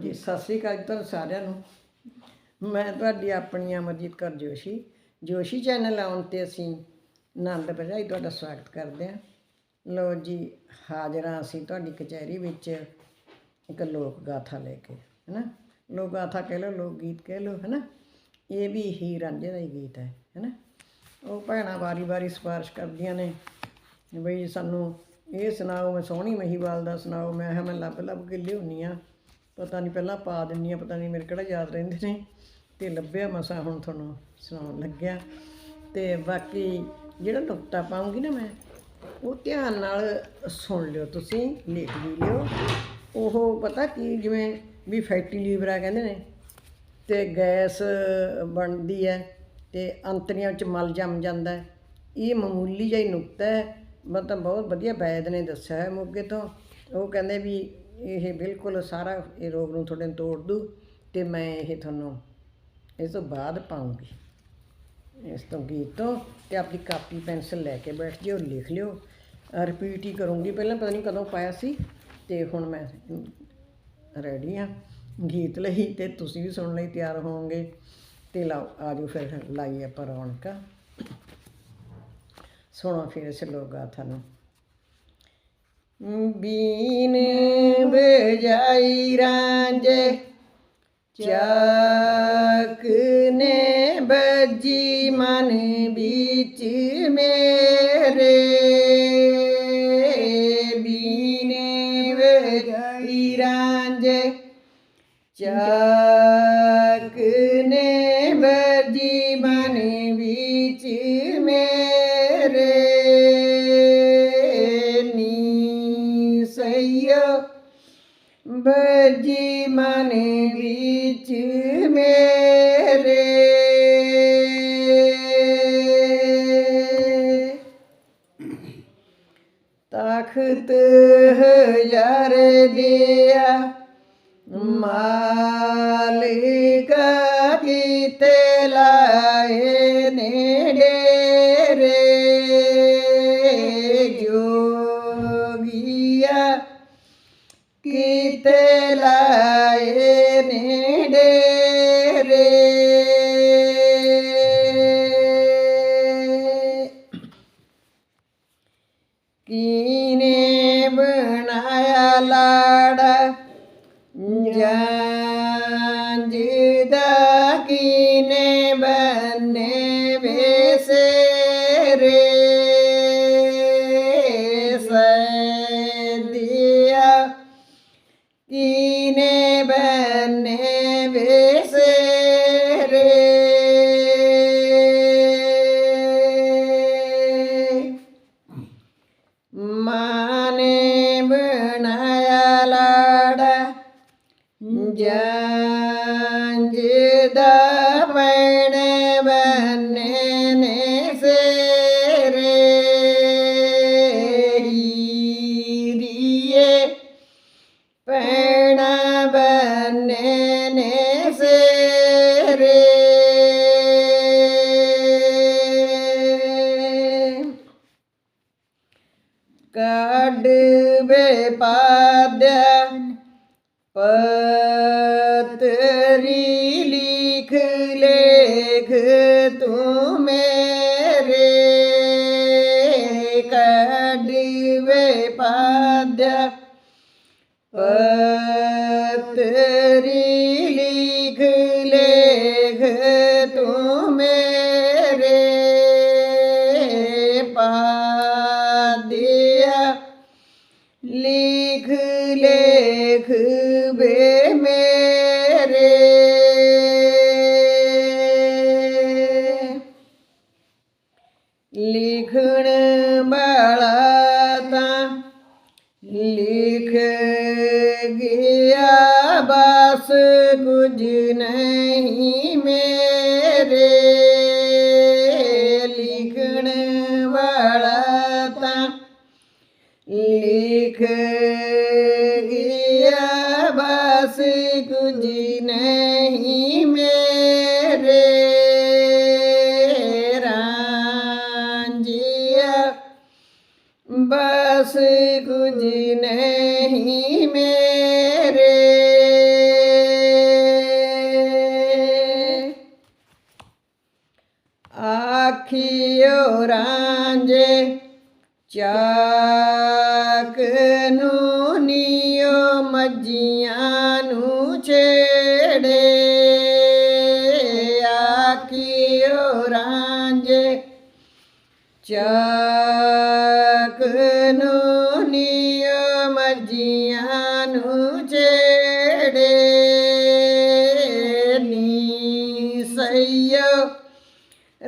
ਜੀ, ਸਤਿ ਸ੍ਰੀ ਅਕਾਲ ਜੀ ਤੁਹਾਨੂੰ ਸਾਰਿਆਂ ਨੂੰ। ਮੈਂ ਤੁਹਾਡੀ ਆਪਣੀ ਅਮਰਜੀਤ ਕੌਰ ਜੋਸ਼ੀ। ਜੋਸ਼ੀ ਚੈਨਲ ਆਉਣ ਤੇ ਅਸੀਂ ਆਨੰਦ ਭਜਾਈ ਤੁਹਾਡਾ ਸਵਾਗਤ ਕਰਦੇ ਹਾਂ। ਲੋ ਜੀ, ਹਾਜ਼ਰ ਹਾਂ ਅਸੀਂ ਤੁਹਾਡੀ ਕਚਹਿਰੀ ਵਿੱਚ ਇੱਕ ਲੋਕ ਗਾਥਾ ਲੈ ਕੇ, ਹੈਨਾ? ਲੋਕ ਗਾਥਾ ਕਹਿ ਲਓ, ਲੋਕ ਗੀਤ ਕਹਿ ਲਓ, ਹੈਨਾ? ਇਹ ਵੀ ਹੀ ਰਾਂਝੇ ਦਾ ਹੀ ਗੀਤ ਹੈ, ਹੈਨਾ? ਉਹ ਭੈਣਾਂ ਵਾਰੀ-ਵਾਰੀ ਸਿਫਾਰਿਸ਼ ਕਰਦੀਆਂ ਨੇ ਬਈ ਸਾਨੂੰ ਇਹ ਸੁਣਾਓ, ਮੈਂ ਸੋਹਣੀ ਮਹੀਵਾਲ ਦਾ ਸੁਣਾਓ, ਮੈਂ ਹਾਂ ਮੈਂ ਲੱਭ ਲੱਭ ਕੇ ਲਿਆਉਂਦੀ ਆ। ਪਤਾ ਨਹੀਂ ਪਹਿਲਾਂ ਪਾ ਦਿੰਨੀ ਆ, ਪਤਾ ਨਹੀਂ ਮੇਰੇ ਕਿਹੜਾ ਯਾਦ ਰਹਿੰਦੇ ਨੇ। ਤੇ ਲੱਭਿਆ ਮਸਾ, ਹੁਣ ਤੁਹਾਨੂੰ ਸੁਣਾਉਣ ਲੱਗਿਆ। ਤੇ ਬਾਕੀ ਜਿਹੜਾ ਨੁਕਤਾ ਪਾਉਂਗੀ ਨਾ ਮੈਂ, ਉਹ ਧਿਆਨ ਨਾਲ ਸੁਣ ਲਿਓ ਤੁਸੀਂ, ਲਿਖ ਵੀ ਲਿਓ। ਉਹ ਪਤਾ ਕੀ ਜਿਵੇਂ ਵੀ ਫੈਟੀ ਲੀਵਰ ਆ ਕਹਿੰਦੇ ਨੇ, ਤੇ ਗੈਸ ਬਣਦੀ ਹੈ ਤੇ ਅੰਤਰੀਆਂ ਵਿੱਚ ਮਲ ਜੰਮ ਜਾਂਦਾ ਹੈ ਇਹ ਮਾਮੂਲੀ ਜਿਹਾ ਹੀ ਨੁਕਤਾ ਹੈ ਮਤਲਬ ਬਹੁਤ ਵਧੀਆ ਵੈਦ ਨੇ ਦੱਸਿਆ ਹੈ ਮੋਗੇ ਤੋਂ। ਉਹ ਕਹਿੰਦੇ ਵੀ ਇਹ ਬਿਲਕੁਲ ਸਾਰਾ ਇਹ ਰੋਗ ਨੂੰ ਤੁਹਾਡੇ ਨੂੰ ਤੋੜ ਦੂ ਤੇ ਮੈਂ ਇਹ ਤੁਹਾਨੂੰ ਇਸ ਤੋਂ ਬਾਅਦ ਪਾਉਂਗੀ। ਇਸ ਤੋਂ ਗੀਤ ਤੋਂ ਤੇ ਆਪਣੀ ਕਾਪੀ, ਪੈਨਸਲ ਲੈ ਕੇ ਬੈਠ ਜਿਓ, ਲਿਖ ਲਿਓ। ਰਿਪੀਟ ਹੀ ਕਰੂੰਗੀ। ਪਹਿਲਾਂ ਪਤਾ ਨਹੀਂ ਕਦੋਂ ਪਾਇਆ ਸੀ ਤੇ ਹੁਣ ਮੈਂ ਰੈਡੀ ਆ ਗੀਤ ਲਈ ਤੇ ਤੁਸੀਂ ਵੀ ਸੁਣਨ ਲਈ ਤਿਆਰ ਹੋਵੋਗੇ। ਤੇ ਲਾਓ ਆਜੋ ਫਿਰ ਲਾਈਏ ਆਪਾਂ ਰੌਣਕਾਂ। ਸੁਣੋ ਫਿਰ ਇਸ ਲੋਕ ਗਾਥਾ ਨੂੰ ਬੀਨ ਬਜਾਈ ਰਾਂਝੇ ਚਾਕ ਨੇ ਬੱਜੀ ਮਨ ਵਿੱਚ ਮੇਰੇ। ਨੀ ਸਈਆ ਬੱਜੀ ਮਨ ਮੇਰੇ। ਤਖਤ ਹਜ਼ਾਰ ਦਿਆ ਮਾਲਿਕਾ ਕੀਤੇ ਲਾਏ ਨੇ। ஞாட ਪੈਣ ਬੰਨੇ ਨੇ ਸੇਰੇ ਕੱਢ ਵੇ ਪਾਦਿਆ ਪਤਰੀ ਲਿਖ ਲੇਖ ਤੂੰ ਲਿਖ ਗਿਆ ਬਸ ਕੁਝ ਨਹੀਂ ਮੇਰੇ ਰਾਂਝਿਆ ਬਸ ਕੁਝ ਨਹੀਂ ਮੇਰੇ। ਆਖਿਓ ਰਾਂਝੇ ਚਾ ਨੀਓ ਨੂੰ ਛੇੜੇ ਨੀ ਸਈਓ।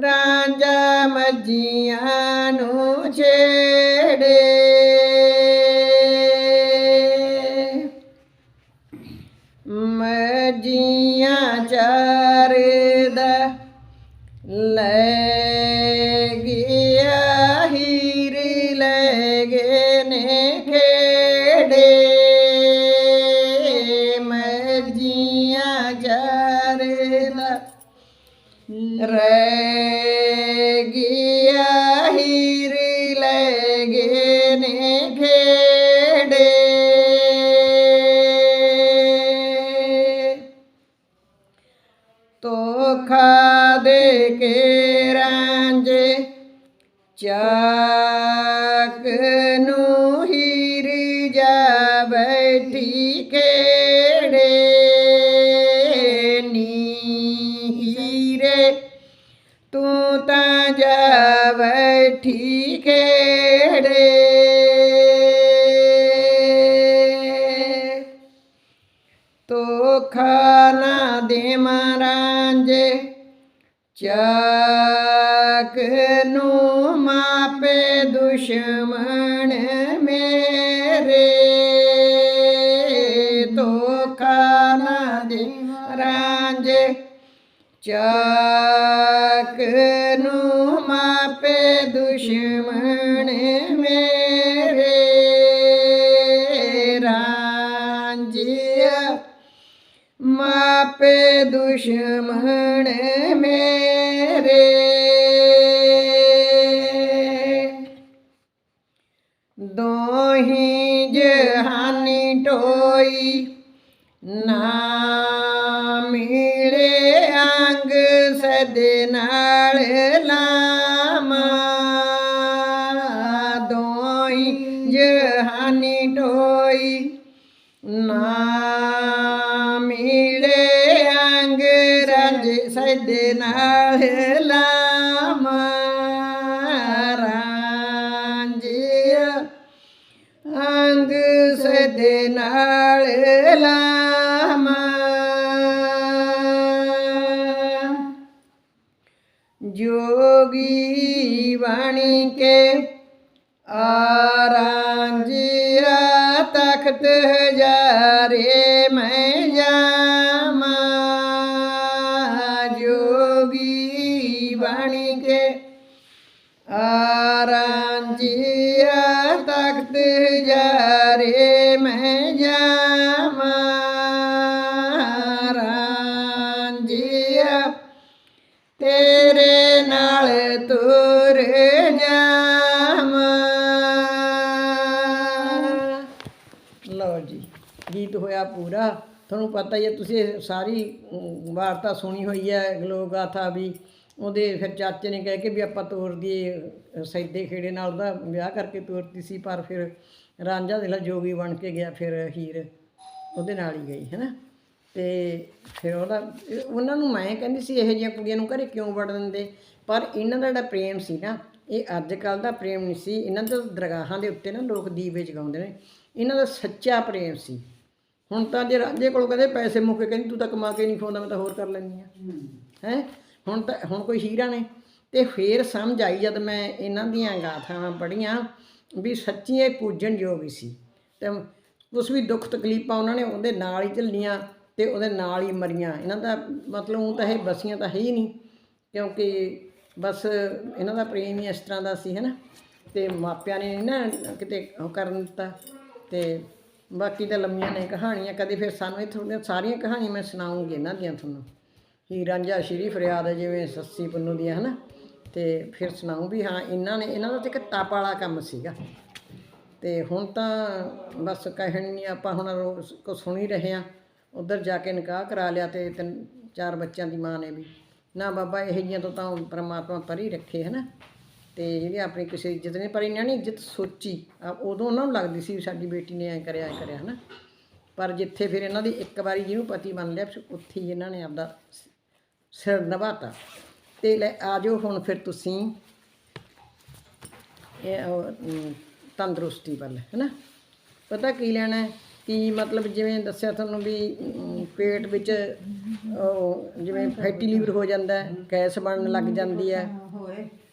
ਰਾਂਝਾ ਮੱਜੀਆਂ ਨੂੰ ਛੇੜੇ। ਮੱਜੀਆਂ ਚਾਰਦਾ ਲੈ ਗਿਆ। ਬੈਠੀ ਖੇੜੇ ਤੋਖਾ ਨਾ ਦੇ ਮਹਾਰਾਜੇ, ਚਾਕ ਨੂੰ ਮਾਪੇ ਦੁਸ਼ਮਣ ਮੇਰੇ। ਤੋਖਾ ਨਾ ਦੇ ਮਹਾਰਾਜੇ, ਚਾਕ ਨੂੰ ਦੁਸ਼ਮਣ ਮੇਰੇ ਰਾਂਝਿਆ। ਮਾਪੇ ਦੁਸ਼ਮਣ ਮੇਰੇ। ਦੋਹੀ ਜਹਾਨੀ ਟੋਈ ਦੇ ਨਾਲ ਲਾਮਾ ਰਾਂਝਿਆ। ਅੰਗ ਸਦੇ ਨਾਲ ਲਾਮਾ। ਜੋਗੀ ਬਾਣੀ ਕੇ ਆਰਾਂਝਿਆ, ਤਖਤ ਹਜ਼ਾਰੇ ਮੈਂ ਤੇਰੇ ਨਾਲ ਤੁਰ ਜਾਵਾਂ। ਲਓ ਜੀ, ਗੀਤ ਹੋਇਆ ਪੂਰਾ। ਤੁਹਾਨੂੰ ਪਤਾ ਹੀ ਹੈ, ਤੁਸੀਂ ਸਾਰੀ ਵਾਰਤਾ ਸੁਣੀ ਹੋਈ ਹੈ ਲੋਕ ਗਾਥਾ ਵੀ। ਉਹਦੇ ਫਿਰ ਚਾਚੇ ਨੇ ਕਹਿ ਕੇ ਵੀ ਆਪਾਂ ਤੋਰ ਦੀਏ ਸੈਦੇ ਖੇੜੇ ਨਾਲ ਉਹਦਾ ਵਿਆਹ ਕਰਕੇ ਤੋਰਤੀ ਸੀ, ਪਰ ਫਿਰ ਰਾਂਝਾ ਦੇ ਲਾ ਜੋਗੀ ਬਣ ਕੇ ਗਿਆ ਫਿਰ ਹੀਰ। ਉਹਦੇ ਨਾਲ ਹੀ ਗਈ ਹੈਨਾ ਤੇ ਫਿਰ ਉਹਦਾ ਉਹਨਾਂ ਨੂੰ ਮੈਂ ਕਹਿੰਦੀ ਸੀ ਇਹੋ ਜਿਹੀਆਂ ਕੁੜੀਆਂ ਨੂੰ ਘਰੇ ਕਿਉਂ ਵੜ ਦਿੰਦੇ? ਪਰ ਇਹਨਾਂ ਦਾ ਜਿਹੜਾ ਪ੍ਰੇਮ ਸੀ ਨਾ ਇਹ ਅੱਜ ਕੱਲ ਦਾ ਪ੍ਰੇਮ ਨਹੀਂ ਸੀ। ਇਹਨਾਂ ਦੇ ਦਰਗਾਹਾਂ ਦੇ ਉੱਤੇ ਨਾ ਲੋਕ ਦੀਵੇ ਜਗਾਉਂਦੇ ਨੇ। ਇਹਨਾਂ ਦਾ ਸੱਚਾ ਪ੍ਰੇਮ ਸੀ। ਹੁਣ ਤਾਂ ਜੇ ਰਾਂਝੇ ਕੋਲ ਕਹਿੰਦੇ ਪੈਸੇ ਮੁੱਕੇ ਕਹਿੰਦੀ ਤੂੰ ਤਾਂ ਕਮਾ ਕੇ ਨਹੀਂ ਖਾਉਂਦਾ ਮੈਂ ਤਾਂ ਹੋਰ ਕਰ ਲੈਂਦੀ ਆ ਹੈ। ਹੁਣ ਤਾਂ ਹੁਣ ਕੋਈ ਹੀਰਾ ਨੇ। ਤੇ ਫੇਰ ਸਮਝ ਆਈ ਜਦ ਮੈਂ ਇਹਨਾਂ ਦੀਆਂ ਗਾਥਾਵਾਂ ਪੜ੍ਹੀਆਂ ਵੀ ਸੱਚੀ ਇਹ ਪੂਜਣ ਯੋਗ ਸੀ। ਤੇ ਉਸ ਵੀ ਦੁੱਖ ਤਕਲੀਫਾਂ ਉਹਨਾਂ ਨੇ ਉਹਦੇ ਨਾਲ ਹੀ ਝੱਲੀਆਂ। ਤੇ ਉਹਦੇ ਨਾਲ ਹੀ ਮਰੀਆਂ। ਇਹਨਾਂ ਦਾ ਮਤਲਬ ਉਹ ਤਾਂ ਇਹ ਬਸੀਆਂ ਤਾਂ ਹੈ ਹੀ ਨਹੀਂ, ਕਿਉਂਕਿ ਬਸ ਇਹਨਾਂ ਦਾ ਪ੍ਰੇਮ ਹੀ ਇਸ ਤਰ੍ਹਾਂ ਦਾ ਸੀ, ਹੈਨਾ। ਤੇ ਮਾਪਿਆਂ ਨੇ ਨਾ ਕਿਤੇ ਉਹ ਕਰਨ ਦਿੱਤਾ ਤੇ ਬਾਕੀ ਤਾਂ ਲੰਮੀਆਂ ਨੇ ਕਹਾਣੀਆਂ, ਕਦੇ ਫਿਰ ਸਾਨੂੰ ਇਹ ਥੋੜ੍ਹੀਆਂ ਸਾਰੀਆਂ ਕਹਾਣੀਆਂ ਮੈਂ ਸੁਣਾਉਂਗੀ ਇਹਨਾਂ ਦੀਆਂ ਤੁਹਾਨੂੰ। ਹੀ ਰਾਂਝਾ ਸ਼੍ਰੀ ਫਰਿਆਦ ਹੈ ਜਿਵੇਂ ਸੱਸੀ ਪੁੰਨੂ ਦੀਆਂ, ਹਨਾ। ਤੇ ਫਿਰ ਸੁਣਾਉਂ ਵੀ ਹਾਂ, ਇਹਨਾਂ ਨੇ, ਇਹਨਾਂ ਦਾ ਤੇ ਇੱਕ ਤਾਪ ਵਾਲਾ ਕੰਮ ਸੀਗਾ। ਤੇ ਹੁਣ ਤਾਂ ਬਸ ਕਹਿਣ ਨਹੀਂ, ਆਪਾਂ ਹੁਣ ਰੋਜ਼ ਸੁਣ ਹੀ ਰਹੇ ਆ ਉਧਰ ਜਾ ਕੇ ਨਿਕਾਹ ਕਰਾ ਲਿਆ ਤੇ ਤਿੰਨ ਚਾਰ ਬੱਚਿਆਂ ਦੀ ਮਾਂ ਨੇ ਵੀ। ਨਾ ਬਾਬਾ, ਇਹ ਜੀਆਂ ਤੋਂ ਤਾਂ ਪ੍ਰਮਾਤਮਾ ਪਰੀ ਰੱਖੇ, ਹਨਾ? ਤੇ ਜਿਹੜੀ ਆਪਣੀ ਕਿਸੇ ਇੱਜ਼ਤ ਨੇ ਪਰ ਇਹਨਾਂ ਨੇ ਇੱਜ਼ਤ ਸੋਚੀ। ਆ ਉਦੋਂ ਉਹਨਾਂ ਨੂੰ ਲੱਗਦੀ ਸੀ ਵੀ ਸਾਡੀ ਬੇਟੀ ਨੇ ਐ ਕਰਿਆ ਐ ਕਰਿਆ, ਹਨਾ? ਪਰ ਜਿੱਥੇ ਫਿਰ ਇਹਨਾਂ ਦੀ ਇੱਕ ਵਾਰੀ ਜਿਹਨੂੰ ਪਤੀ ਮੰਨ ਲਿਆ ਉੱਥੇ ਹੀ ਇਹਨਾਂ ਨੇ ਆਪਦਾ ਸਿਰ ਨਭਾਤਾ। ਤੇ ਲੈ ਆ ਜਾਓ ਹੁਣ ਫਿਰ ਤੁਸੀਂ। ਇਹ ਤੰਦਰੁਸਤੀ ਵੱਲ, ਹੈਨਾ? ਪਤਾ ਕੀ ਲੈਣਾ ਹੈ? ਕਿ ਮਤਲਬ ਜਿਵੇਂ ਦੱਸਿਆ ਤੁਹਾਨੂੰ ਵੀ ਪੇਟ ਵਿੱਚ ਜਿਵੇਂ ਫੈਟੀ ਲੀਵਰ ਹੋ ਜਾਂਦਾ ਹੈ, ਗੈਸ ਬਣਨ ਲੱਗ ਜਾਂਦੀ ਹੈ,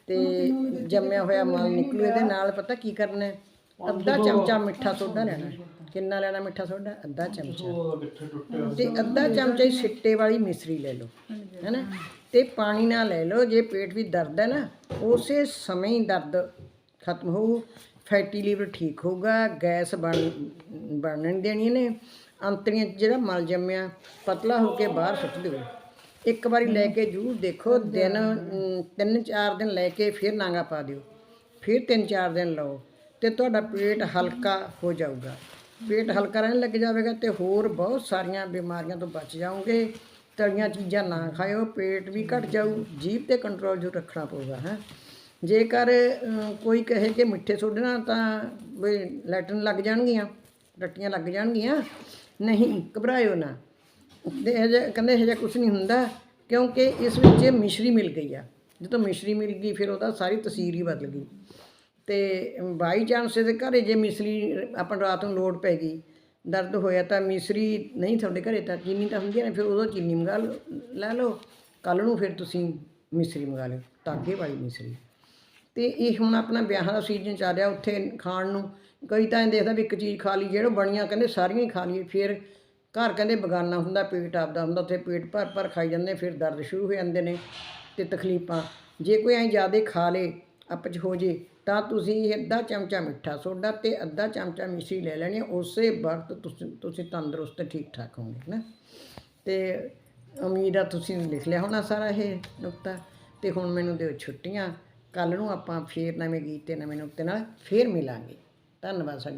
ਤੇ ਜੰਮਿਆ ਹੋਇਆ ਮਾਲ ਨਿਕਲੂ, ਇਹਦੇ ਨਾਲ ਪਤਾ ਕੀ ਕਰਨਾ ਹੈ? ਅੱਧਾ ਚਮਚਾ ਮਿੱਠਾ ਸੋਡਾ ਲੈਣਾ ਕਿੰਨਾ ਲੈਣਾ ਮਿੱਠਾ ਸੋਡਾ? ਅੱਧਾ ਚਮਚਾ। ਤੇ ਅੱਧਾ ਚਮਚਾ ਹੀ ਸਿੱਟੇ ਵਾਲੀ ਮਿਸਰੀ ਲੈ ਲਓ, ਹੈਨਾ? ਤੇ ਪਾਣੀ ਨਾਲ ਲੈ ਲਓ, ਜੇ ਪੇਟ ਵਿੱਚ ਦਰਦ ਹੈ ਨਾ, ਉਸੇ ਸਮੇਂ ਹੀ ਦਰਦ ਖਤਮ ਹੋਊ। ਫੈਟੀ ਲੀਵਰ ਠੀਕ ਹੋਊਗਾ ਗੈਸ ਬਣ ਬਣਨ ਨਹੀਂ ਦੇਣੀ ਨੇ ਅੰਤਰੀਆਂ 'ਚ ਜਿਹੜਾ ਮਲ ਜੰਮਿਆ ਪਤਲਾ ਹੋ ਕੇ ਬਾਹਰ ਸੁੱਟ ਦਿਓ। ਇੱਕ ਵਾਰੀ ਲੈ ਕੇ ਜੂ ਦੇਖੋ ਦਿਨ ਅਮ, ਤਿੰਨ ਚਾਰ ਦਿਨ ਲੈ ਕੇ ਫਿਰ ਨਾਗਾ ਪਾ ਦਿਓ। ਫਿਰ ਤਿੰਨ ਚਾਰ ਦਿਨ ਲਓ ਤੇ ਤੁਹਾਡਾ ਪੇਟ ਹਲਕਾ ਹੋ ਜਾਊਗਾ। ਪੇਟ ਹਲਕਾ ਰਹਿਣ ਲੱਗ ਜਾਵੇਗਾ ਤੇ ਹੋਰ ਬਹੁਤ ਸਾਰੀਆਂ ਬਿਮਾਰੀਆਂ ਤੋਂ ਬਚ ਜਾਓਗੇ। ਤਲੀਆਂ ਚੀਜ਼ਾਂ ਨਾ ਖਾਇਓ ਪੇਟ ਵੀ ਘਟ ਜਾਊ ਜੀਭ ਤੇ ਕੰਟਰੋਲ ਜੋ ਰੱਖਣਾ ਪਊਗਾ ਹੈ। ਜੇਕਰ ਕੋਈ ਕਹੇ ਕਿ ਮਿੱਠੇ ਸੋਡੇ ਤਾਂ ਵੀ ਲੈਟਰਨ ਲੱਗ ਜਾਣਗੀਆਂ, ਰੱਟੀਆਂ ਲੱਗ ਜਾਣਗੀਆਂ। ਨਹੀਂ, ਘਬਰਾਇਓ ਨਾ। ਤੇ ਇਹ ਜਿਹਾ, ਕਹਿੰਦੇ ਇਹ ਜਿਹਾ ਕੁਝ ਨਹੀਂ ਹੁੰਦਾ, ਕਿਉਂਕਿ ਇਸ ਵਿੱਚ ਮਿਸ਼ਰੀ ਮਿਲ ਗਈ ਆ। ਜਦੋਂ ਮਿਸ਼ਰੀ ਮਿਲ ਗਈ, ਫਿਰ ਉਹਦਾ ਸਾਰੀ ਤਸਵੀਰ ਹੀ ਬਦਲ ਗਈ। ਤੇ ਬਾਈ ਚਾਂਸ ਦੇ ਘਰੇ ਜੇ ਮਿਸਰੀ ਆਪਾਂ ਰਾਤ ਨੂੰ ਲੋੜ ਪੈ ਗਈ, ਦਰਦ ਹੋਇਆ ਤਾਂ ਮਿਸਰੀ ਨਹੀਂ ਤੁਹਾਡੇ ਘਰੇ ਤਾਂ ਚੀਨੀ ਤਾਂ ਹੁੰਦੀ ਹੈ ਨਾ, ਫਿਰ ਉਦੋਂ ਚੀਨੀ ਮੰਗਾ ਲਓ ਲੈ ਲਓ। ਕੱਲ ਨੂੰ ਫਿਰ ਤੁਸੀਂ ਮਿਸਰੀ ਮੰਗਾ ਲਿਓ ਤਾਕੇ ਵਾਲੀ ਮਿਸਰੀ। ਤੇ ਇਹ ਹੁਣ ਆਪਣਾ ਵਿਆਹਾਂ ਦਾ ਸੀਜ਼ਨ ਚੱਲ ਰਿਹਾ ਉੱਥੇ ਖਾਣ ਨੂੰ। ਕਈ ਤਾਂ ਇਹ ਦੇਖਦਾ ਵੀ ਇੱਕ ਚੀਜ਼ ਖਾ ਲਈ, ਜਿਹੜੋ ਬਣੀਆਂ ਕਹਿੰਦੇ ਸਾਰੀਆਂ ਹੀ ਖਾ ਲਈ ਫਿਰ ਘਰ ਕਹਿੰਦੇ ਬਗਾਨਾ ਹੁੰਦਾ, ਪੇਟ ਆਪਦਾ ਹੁੰਦਾ, ਉੱਥੇ ਪੇਟ ਭਰ ਭਰ ਖਾਈ ਜਾਂਦੇ, ਫਿਰ ਦਰਦ ਸ਼ੁਰੂ ਹੋ ਜਾਂਦੇ ਨੇ ਤੇ ਤਕਲੀਫਾਂ। ਜੇ ਕੋਈ ਐਂ ਜ਼ਿਆਦਾ ਖਾ ਲੇ, ਆਪਚ ਹੋ ਜੇ, ਤਾਂ ਤੁਸੀਂ ਅੱਧਾ ਚਮਚਾ ਮਿੱਠਾ ਸੋਡਾ ਤੇ ਅੱਧਾ ਚਮਚਾ ਮਿਸ਼ਰੀ ਲੈ ਲੈਣੀ ਉਸੇ ਵਕਤ ਤੁਸੀਂ ਤੁਸੀਂ ਤੰਦਰੁਸਤ ਠੀਕ ਠਾਕ ਹੋਵੋਗੇ ਨਾ। ਤੇ ਉਮੀਦ ਆ ਤੁਸੀਂ ਲਿਖ ਲਿਆ ਹੋਣਾ ਸਾਰਾ ਇਹ ਨੁਕਤਾ। ਤੇ ਹੁਣ ਮੈਨੂੰ ਦਿਓ ਛੁੱਟੀਆਂ। ਕੱਲ ਨੂੰ ਆਪਾਂ ਫੇਰ ਨਵੇਂ ਗੀਤ ਤੇ ਨਵੇਂ ਨੁਕਤੇ ਨਾਲ ਫੇਰ ਮਿਲਾਂਗੇ। ਧੰਨਵਾਦ ਸਾਡੀ